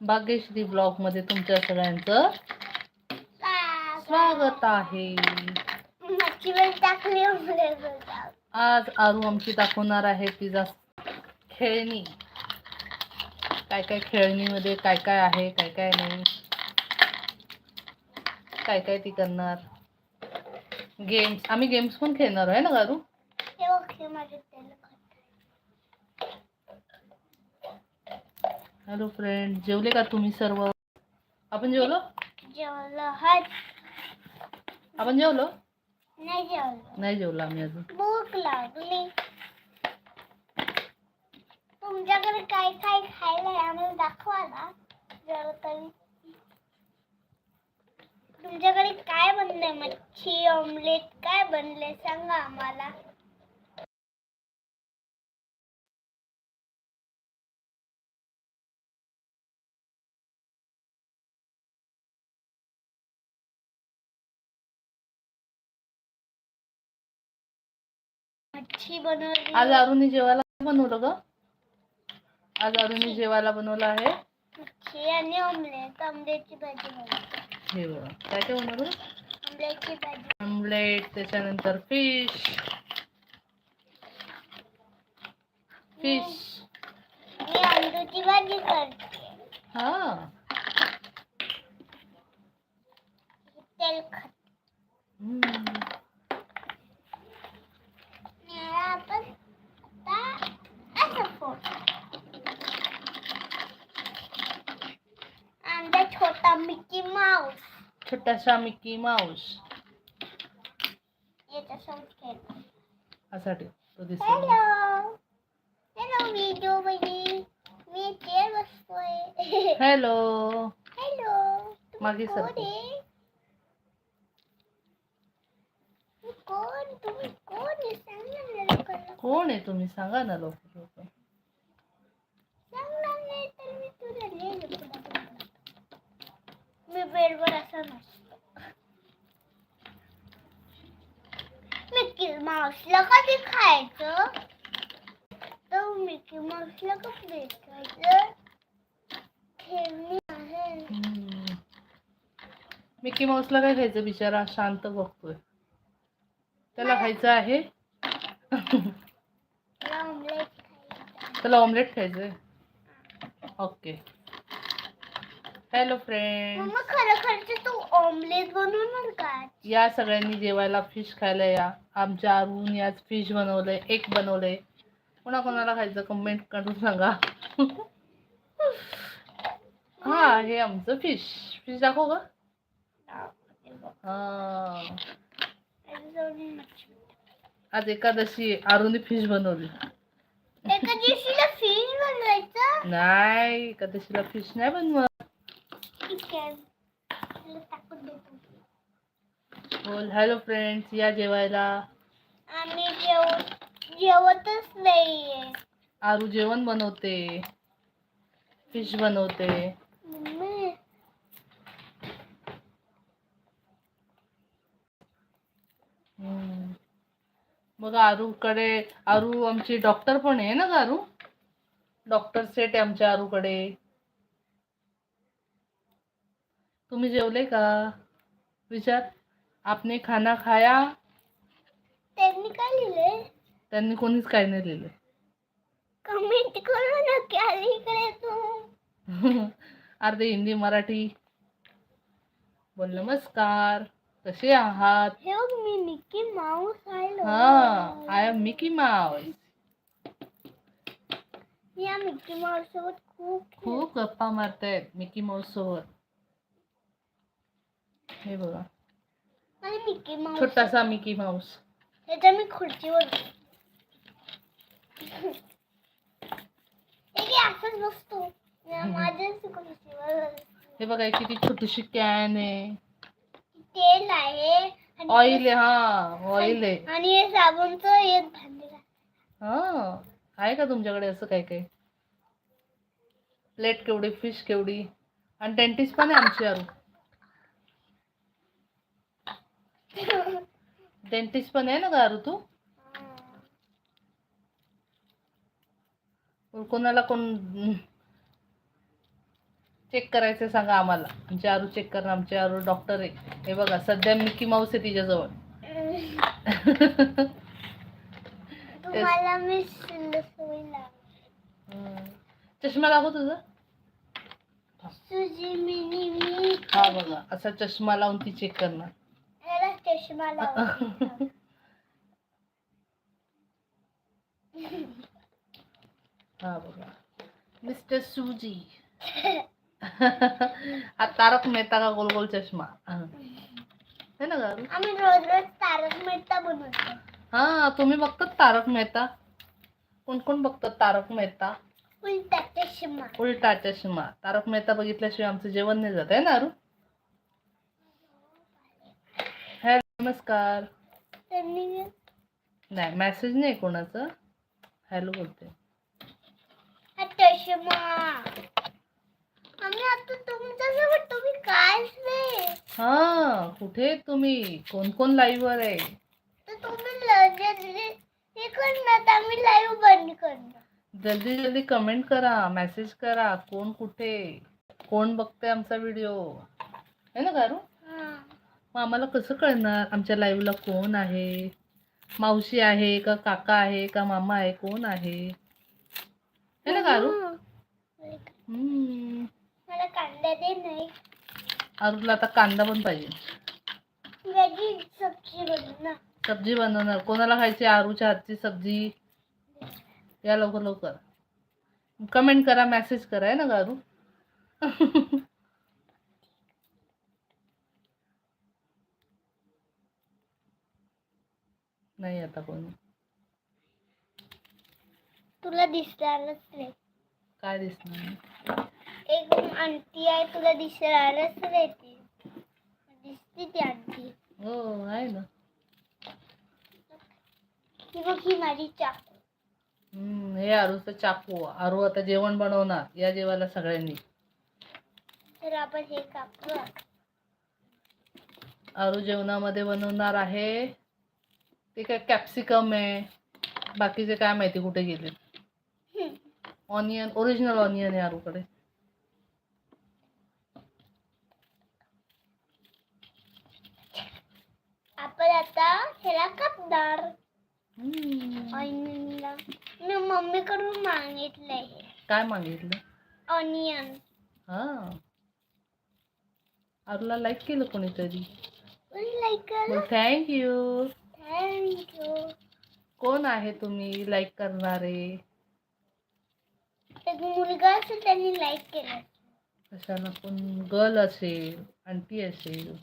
भाग्यश्री ब्लॉगमध्ये तुमच्या सगळ्यांचं स्वागत आहे. आज आरू आमची दाखवणार आहे तिचा खेळणी. काय काय खेळणीमध्ये काय काय आहे काय काय नाही. काय काय ती करणार. गेम्स आम्ही गेम्स पण खेळणार आहे ना गारू हे बघ हे माझे तेल हॅलो फ्रेंड जेवले का तुम्ही सर्व? आपण जेवलो? जेवलं. आपण जेवलो? नाही जेवलं. नाही जेवलो आम्ही अजून. भूक लागली. तुमच्याकडे काय काय खायला आम्हाला दाखवा ना. जरा तरी. तुमच्याकडे काय बनलंय? मच्छी ऑमलेट काय बनले सांगा आम्हाला. मच्छी बनवली. आज आरूने जेवायला बनवलं ग. आज आरूने जेवायला बनवलं आहे. मच्छी आणि ऑमलेट ऑमलेटची भाजी बनवली. हे बघा. काय काय बनवलं ऑमलेटची भाजी. ऑमलेट त्याच्यानंतर फिश फिश मी अंडूची भाजी करते. हा. तेल खत. हम्म. याला आपण आता असं फोड आमचा छोटा मिकी माऊस छोटासा मिकी माऊस असा तो दिसेल हॅलो व्हिडिओ बहिणी मी चेअर बसतोय हॅलो हॅलो मागे कोण सरकव. आहे? मी कोण? तुम्ही कोण सांगा ना लवकर. कोण आहे तुम्ही? सांगा ना लवकर लवकर. सांगणार नाही तर मी तुला पुढं. मी बेडवर असं नसतो मिकी माऊसला कधी खायचं तर मिकी माऊसला कधी भेटायचं खेळणी आहे हम्म. मिकी माऊसला काय खायचं बिचारा? शांत बघतोय. त्याला खायचं आहे? मला ऑमलेट खायचं. त्याला ऑमलेट खायचंय? ओके हॅलो फ्रेंड मम्मा खरं खरंच तू ऑमलेट बनवणार का या सगळ्यांनी जेवायला फिश खायला या. आमच्या आरूनी आज फिश बनवलंय एक बनवलंय. कोणा कोणाला खायचं कमेंट करून सांगा. हा हे आमचं फिश फिश दाखव हा. आज एकादशी आरूने फिश बनवली. एका दिवशीला फिश बनवायचं? नाही एकादशीला फिश नाही बनवत ठीक आहे तुला टाकून देतो बोल हॅलो फ्रेंड्स या जेवायला. आम्ही जेव जेवतच नाहीये. आरू जेवण बनवते. फिश बनवते. मग आरूकडे आरू आमची डॉक्टर पण आहे ना ग आरू? डॉक्टर सेट आहे आमच्या आरूकडे. तुम्ही जेवले का? विचार। आपने खाना खाया? त्यांनी काय लिहिलंय त्यांनी कोणीच काय नाही लिहिलं. कमेंट करू नका इकडे तू. अर्धे हिंदी मराठी. बोल नमस्कार. कसे आहात? हे बघ मी मिकी माऊस आहे हा आय एम मिकी माऊस. या मिकी माऊस सोबत खूप खूप गप्पा मारतायत मिकी माऊस सोबत हे बघा. आणि मिकी माऊस. छोटासा मिकी माऊस. त्याच्या मी खुर्चीवर हे काय असंच बसतो. या माझ्याच खुर्चीवर हे बघा किती छोटीशी कॅन आहे. तेल आहे ऑइल आहे हा ऑइल आहे. आणि हे साबणचं एक भांडी आहे. हा आहे का तुमच्याकडे असं काय काय? प्लेट केवढी फिश केवढी? आणि डेंटिस्ट पण आहे आमची डेंटिस्ट पण आहे ना ग आरू तू कोणाला कोण चेक करायचं सांगा आम्हाला. आमचे आरू चेक करणं आमचे आरू डॉक्टर आहे. हे बघा सध्या मिकी माऊस आहे तिच्याजवळ. चष्मा दाखव तुझा? हा बघा असा चष्मा लावून ती चेक करणार. चष्मा लाव हा बघा मिस्टर सुजी हा तारक मेहता का गोल गोल चष्मा हा. है ना गारू आम्ही रोज रोज तारक मेहता बनवतो हा तुम्ही बघतात तारक मेहता कोण कोण बघतात तारक मेहता उलटा चष्मा उलटा चष्मा तारक मेहता बघितल्याशिवाय आमचं जेवण नाही जात आहे ना अरू हॅलो नमस्कार. नाही मेसेज नाही कोणाचं. हॅलो बोलते. हा हा कुठे तुम्ही? कोण कोण लाईव्ह वर आहे? जल्दी जल्दी कमेंट करा मेसेज करा कोण कुठे? कोण बघते आमचा व्हिडिओ आहे ना गारू. मग आम्हाला कसं कळणार? आमच्या लाईव्हला कोण आहे? मावशी आहे का काका आहे का मामा आहे? कोण आहे? है ना गारू? हम्म. हम्म. मला कांदा दे नाही. आरूला आता कांदा पण पाहिजे. वेगळी सब्जी बनव ना सब्जी बनवणार. कोणाला खायची? आरूच्या हातची सब्जी. या लवकर लवकर. कमेंट करा मेसेज करा. आहे ना गारू? नाही आता कोणी. तुला दिसणारच नाही. काय दिसणार? एक आंटी आहे तुला दिसणारच नाही ती. दिसते ती आंटी. हो आहे ना. ही बघ ही माझी चाकू. हम्म, हे आरूचं चाकू. आरू आता जेवण बनवणार या जेवायला सगळ्यांनी. तर आपण हे कापू. आरू जेवणामध्ये बनवणार आहे. ते काय कॅप्सिकम आहे. बाकीचे काय माहिती कुठे गेले. ऑनियन ओरिजिनल ऑनियन आहे आरूकडे. आपण आता ह्याला कापणार. ऑनियनला मी मम्मीकडून मागितलंय काय मागितलं? ऑनियन हा. आरूला लाईक केलं कोणीतरी? लाईक थँक्यू कोण आहे तुम्ही लाईक करणारे? मुलगा असेल त्यांनी लाईक केलं. कशाला कोण? गर्ल असेल आंटी असेल.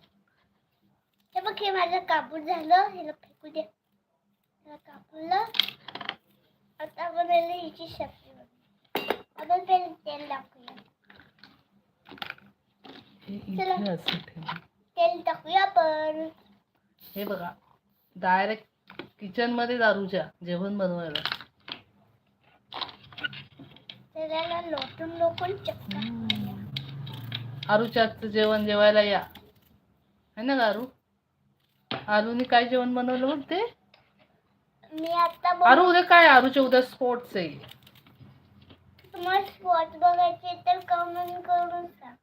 हे बघ हे माझं कापूर झालं. ह्याला फेकू दे. कापलं आता आपण हिची बनवू. आपण पहिले तेल टाकूया. तेल टाकूया आपण. हे बघा. डायरेक्ट किचनमध्ये दारूच्या जेवण बनवायला. त्याला लोटून चक्का. आरूच्या जेवण जेवायला या. है ना गारू आरूने काय जेवण बनवलं बघ ते? मी आता आरू उद्या काय? आरूच्या उद्या स्पोर्ट्स आहे. तुम्हाला स्पॉट बघायचे तर कमेंट करून सांग.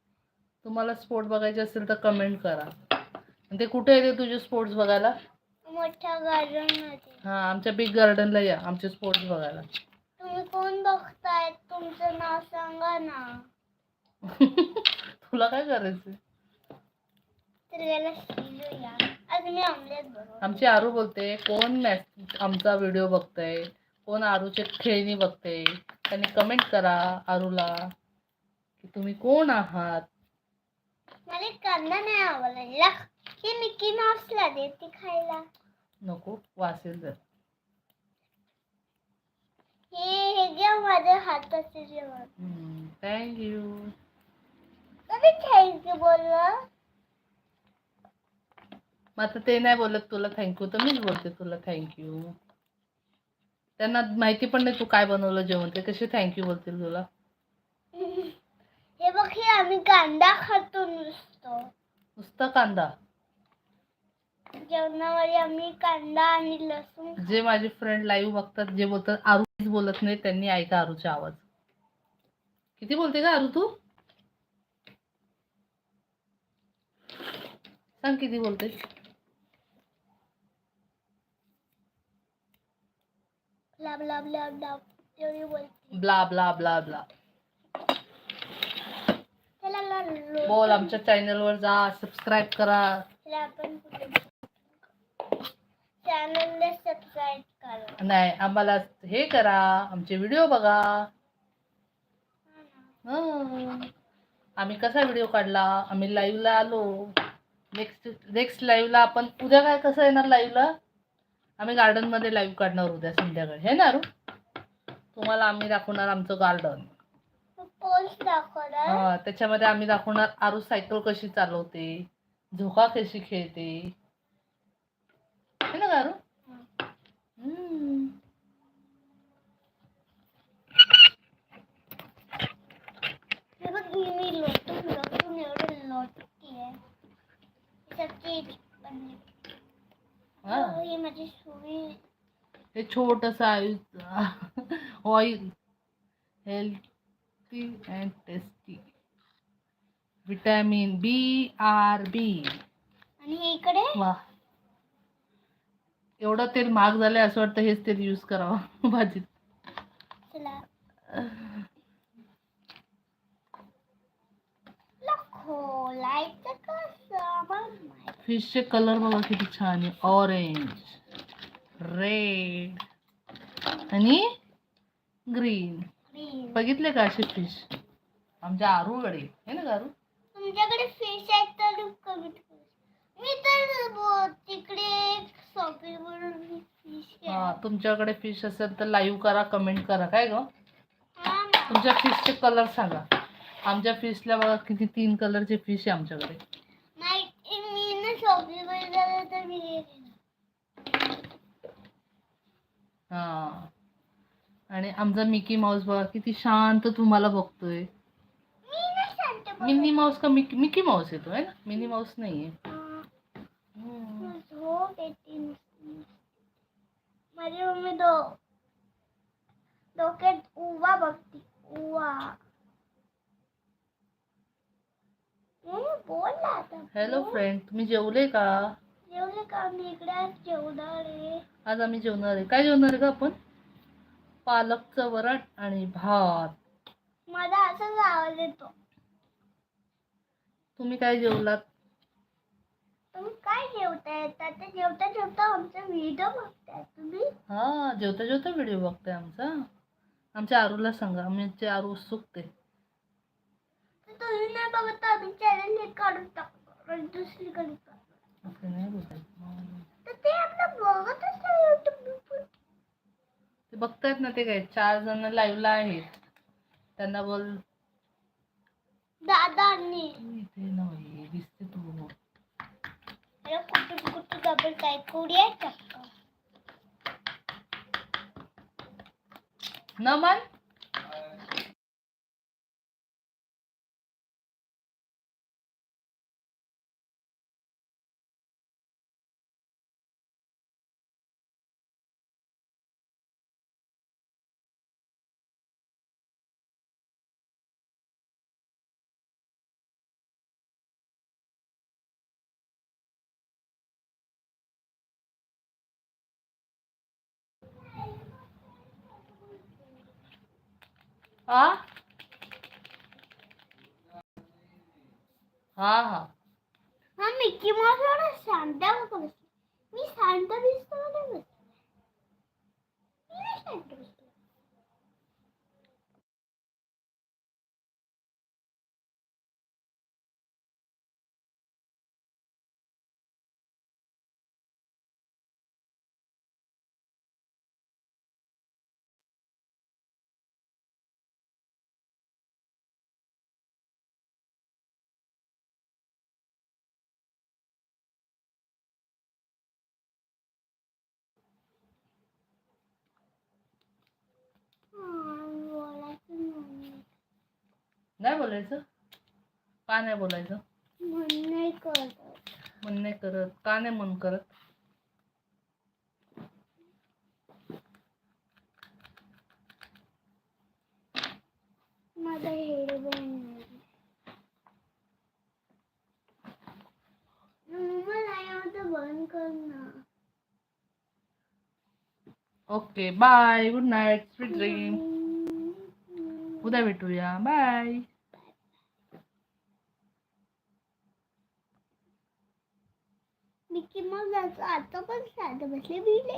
तुम्हाला स्पोर्ट बघायचे असेल तर कमेंट करा. आणि ते कुठे येते तुझे स्पोर्ट्स बघायला? मोठ्या गार्डनमध्ये. हा आमच्या बिग गार्डनला या आमचे स्पोर्ट्स बघायला. तुम्ही कोण बघताय? तुमचं नाव सांगा ना. तुला काय करायचं तर याला शिजूया आज मी ऑमलेट बनवू आमची आरू बोलते कोण मॅच आमचा व्हिडिओ बघतय? कोण आरूचे खेळणी बघते त्यांनी कमेंट करा आरूला की तुम्ही कोण आहात? मला कांदा नाही आवडला. हे मिकी माऊसला देते खायला. नको वासेल जर. माझ्या हाताचे जेवण. थँक्यू कधी थँक्यू बोललं? मग आता ते नाही बोलत तुला थँक्यू तर मीच बोलते तुला थँक्यू त्यांना माहिती पण नाही तू काय बनवलं जेवण ते कसे थँक्यू बोलतील तुला. हे बघ हे आम्ही कांदा खातो नुसतं. नुसता कांदा? जेवणावर आम्ही कांदा आणि लसूण जे माझे फ्रेंड लाईव्ह बघतात जे बोलतात आरूच बोलत नाही त्यांनी ऐका आरूचा आवाज. किती बोलते का आरू तू? सांग किती बोलते? बोल आमच्या चॅनलवर जा सबस्क्राईब करा. चॅनलला सबस्क्राईब करा. नाही आम्हाला हे करा आमचे व्हिडिओ बघा. हं. आम्ही कसा व्हिडिओ काढला? आम्ही लाईव्हला आलो. नेक्स्ट नेक्स्ट लाईव्हला आपण उद्या काय कसं येणार लाईव्हला आम्ही गार्डनमध्ये लाईव्ह काढणार उद्या संध्याकाळी. हे ना अरू तुम्हाला आम्ही दाखवणार आमचं गार्डन पोस्ट दाखवणार? त्याच्यामध्ये आम्ही दाखवणार आरू सायकल कशी चालवते झोका कशी खेळते. हम्म. हे छोटस oil healthy and tasty vitamin B R B आणि इकडे वा एवढं तेल महाग झालंय असं वाटतं हेच तेल यूज करावं भाजीत. फिशचे कलर बघा किती छान आहे. ऑरेंज रेड आणि ग्रीन. बघितले का असे फिश आमच्या आरूकडे. हे ना गारू? तुमच्याकडे फिश आहेत तर मी तर तिकडे हा तुमच्याकडे फिश असेल तर लाईव्ह करा कमेंट करा काय ग. तुमच्या फिशचे कलर सांगा. आमच्या फिशला बघा किती तीन कलरचे फिश आहे आमच्याकडे. हे आणि आमचा मिकी माऊस बघा किती शांत तुम्हाला बघतोय. मिनी माऊस का मिकी मिकी माऊस येतो आहे ना? मिनी माऊस नाहीये. माझी मम्मी दो डोक्यात उवा बघते उवा हम्म, बोल ना आता हॅलो. फ्रेंड तुम्ही जेवले का जेवले का मी इकडे आज जेवणार आहे आज आम्ही जेवणार आहे काय जेवणार आहे का आपण? पालकचं वरण आणि भात. मला असाच आवाज येतो तुम्ही काय जेवलात? तुम्ही काय जेवताय? आता जेवता जेवता आमचा व्हिडिओ बघताय तुम्ही. हा जेवता जेवता व्हिडिओ बघताय आमचा. आमच्या आरूला सांगा आमचे आरू उत्सुकते तुम्ही नाही बघत आम्ही चॅनल हे काढून टाकतो. दुसरीकडे. असं नाही. तर ते आपलं बघतच नाही YouTube पण. ते बघतायत ना ते काय चार जण लाईव्हला आहेत. त्यांना बोल दादा आणि इथे तू अरे कुठे कुठे डबल काय कुडी चक्क नमन आ हा हा हा मिकी माऊस एवढा शांत आहे का नाही बोलायचं? का नाही बोलायचं? मन नाही करत. नाही करत. का नाही मन करत? Okay bye. Good night sweet dream. उद्या भेटूया. बाय. आता पण शांत बसले मी नाही